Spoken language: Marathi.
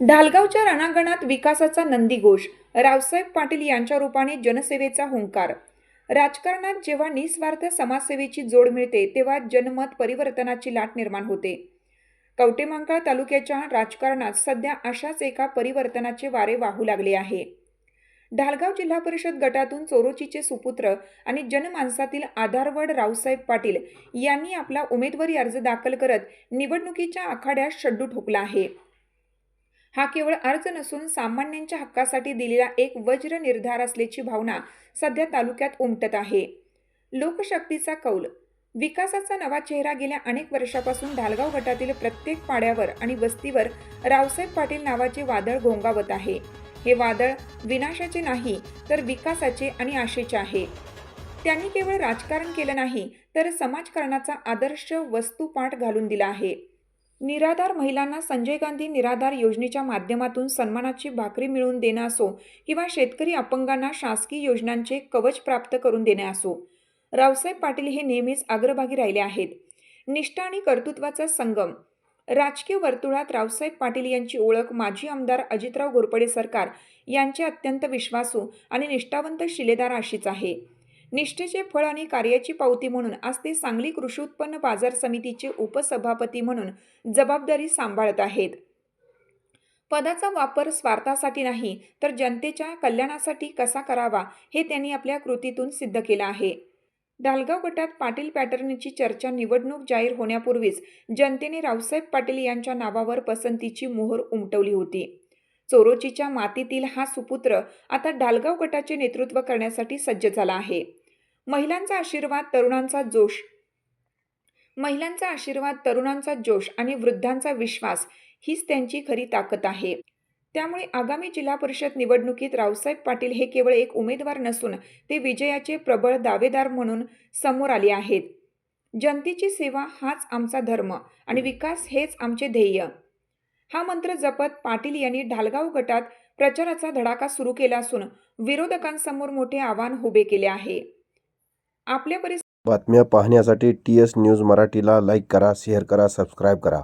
ढालगावच्या रणांगणात विकासाचा नंदीघोष रावसाहेब पाटील यांच्या रूपाने जनसेवेचा हुंकार. राजकारणात जेव्हा निस्वार्थ समाजसेवेची जोड मिळते तेव्हा जनमत परिवर्तनाची लाट निर्माण होते. कवटेमंकाळ तालुक्याच्या राजकारणात सध्या अशाच एका परिवर्तनाचे वारे वाहू लागले आहे. ढालगाव जिल्हा परिषद गटातून चोरोचीचे सुपुत्र आणि जनमानसातील आधारवड रावसाहेब पाटील यांनी आपला उमेदवारी अर्ज दाखल करत निवडणुकीच्या आखाड्यात शड्डू ठोकला आहे. हा केवळ अर्ज नसून सामान्यांच्या हक्कासाठी दिलेला एक वज्र निर्धार असल्याची भावना सध्या तालुक्यात उमटत आहे. लोकशक्तीचा कौल. विकासाचा नवा चेहरा गेल्या अनेक वर्षापासून ढालगाव गटातील प्रत्येक पाड्यावर आणि वस्तीवर रावसाहेब पाटील नावाचे वादळ घोंगावत आहे. हे वादळ विनाशाचे नाही तर विकासाचे आणि आशेचे आहे. त्यांनी केवळ राजकारण केलं नाही तर समाजकारणाचा आदर्श वस्तुपाठ घालून दिला आहे. निराधार महिलांना संजय गांधी निराधार योजनेच्या माध्यमातून सन्मानाची भाकरी मिळवून देणं असो किंवा शेतकरी अपंगांना शासकीय योजनांचे कवच प्राप्त करून देणे असो. रावसाहेब पाटील हे नेहमीच अग्रभागी राहिले आहेत. निष्ठा आणि कर्तृत्वाचा संगम. राजकीय वर्तुळात रावसाहेब पाटील यांची ओळख माजी आमदार अजितराव घोरपडे सरकार यांचे अत्यंत विश्वासू आणि निष्ठावंत शिलेदार अशीच आहे. निष्ठेचे फळ आणि कार्याची पावती म्हणून आज ते सांगली कृषी उत्पन्न बाजार समितीचे उपसभापती म्हणून जबाबदारी सांभाळत आहेत. पदाचा वापर स्वार्थासाठी नाही तर जनतेच्या कल्याणासाठी कसा करावा हे त्यांनी आपल्या कृतीतून सिद्ध केलं आहे. डालगाव गटात पाटील पॅटर्नची चर्चा निवडणूक जाहीर होण्यापूर्वीच जनतेने रावसाहेब पाटील यांच्या नावावर पसंतीची मोहर उमटवली होती. चोरोचीच्या मातीतील हा सुपुत्र आता डालगाव गटाचे नेतृत्व करण्यासाठी सज्ज झाला आहे. महिलांचा आशीर्वाद तरुणांचा जोश. महिलांचा आशीर्वाद तरुणांचा जोश आणि वृद्धांचा विश्वास हीच त्यांची खरी ताकद आहे. त्यामुळे आगामी जिल्हा परिषद निवडणुकीत रावसाहेब पाटील हे केवळ एक उमेदवार नसून ते विजयाचे प्रबळ दावेदार म्हणून समोर आले आहेत. जनतेची सेवा हाच आमचा धर्म आणि विकास हेच आमचे ध्येय. हा मंत्र जपत पाटील यांनी ढालगाव गटात प्रचाराचा धडाका सुरू केला असून विरोधकांसमोर मोठे आव्हान उभे केले आहे. आपल्या परिस बातम्या पाहण्यासाठी टी एस न्यूज मराठीला लाईक करा शेअर करा सबस्क्राईब करा.